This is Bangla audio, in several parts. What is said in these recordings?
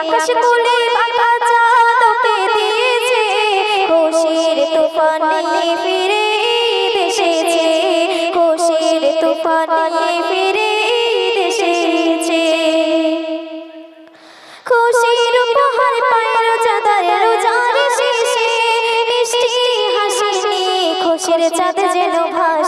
আকাশ কোলে বাঁকা চাঁদকে দিয়েছে খুশির তুফানে ফিরে ঈদ এসেছে খুশির তুফানে ফিরে এসেছে। খুশির উপহার পায় রোজাদার রোজার শেষে মিষ্টি হাসি খুশির চাঁদ যেন ভাসে।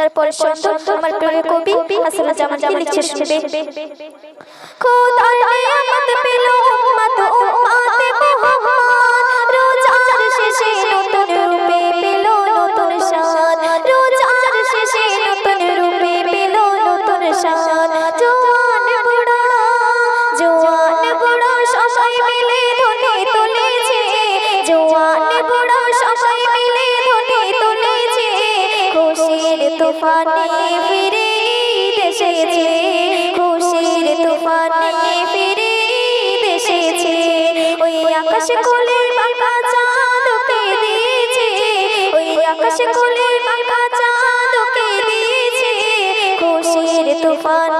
তারপরে সুন্দর আমার প্রিয় কবি আসলে জামান লিখছে শুনবে। খোদার নিয়ামত তুফানে ফিরে দেশেছে খুশির তুফানে ফিরে দেশেছে ওই আকাশ কোলে পাকা চাঁদ দিয়েছে, ওই আকাশ কোলে পাকা চাঁদ দিয়েছে, খুশির তুফানে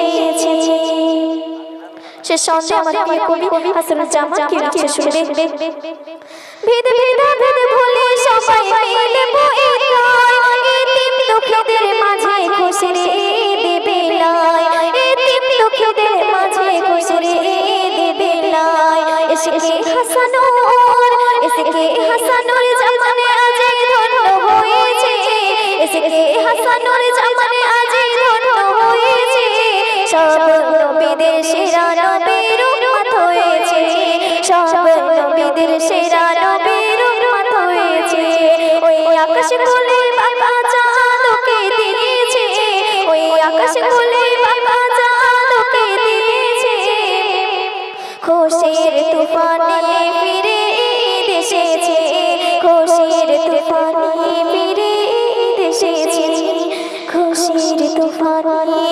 সে সন্ধ্যে আমার প্রিয় কবি হাসানুল জামান কি লিখছে শুনবে ভেদ ভেদ ভেদ ভুলে সবাই মিলে বই গায় এতিম দুঃখীদের মাঝে খুশির ঈদ বেলায় এতিম দুঃখীদের মাঝে খুশি রে খুশির ঈদ বেলায় এসকে হাসানুর এসকে হাসানুর জামানে আজ ধন্য হয়েছে। এসকে হাসানুর জামানে আজ ধন্য হয়েছে। সব নবীদের সেরা নবীর উম্মত হয়েছে। সব নবীদের সেরা নবীর উম্মত হয়েছে। ওই আকাশ খুলে বাবা চাঁদকে দিয়েছে। ওই আকাশ খুলে বাবা চাঁদকে দিয়েছে। খুশির তুফানে ফিরে দেশেছে খুশির তুফানে ফিরে দেশেছে খুশির তুফানে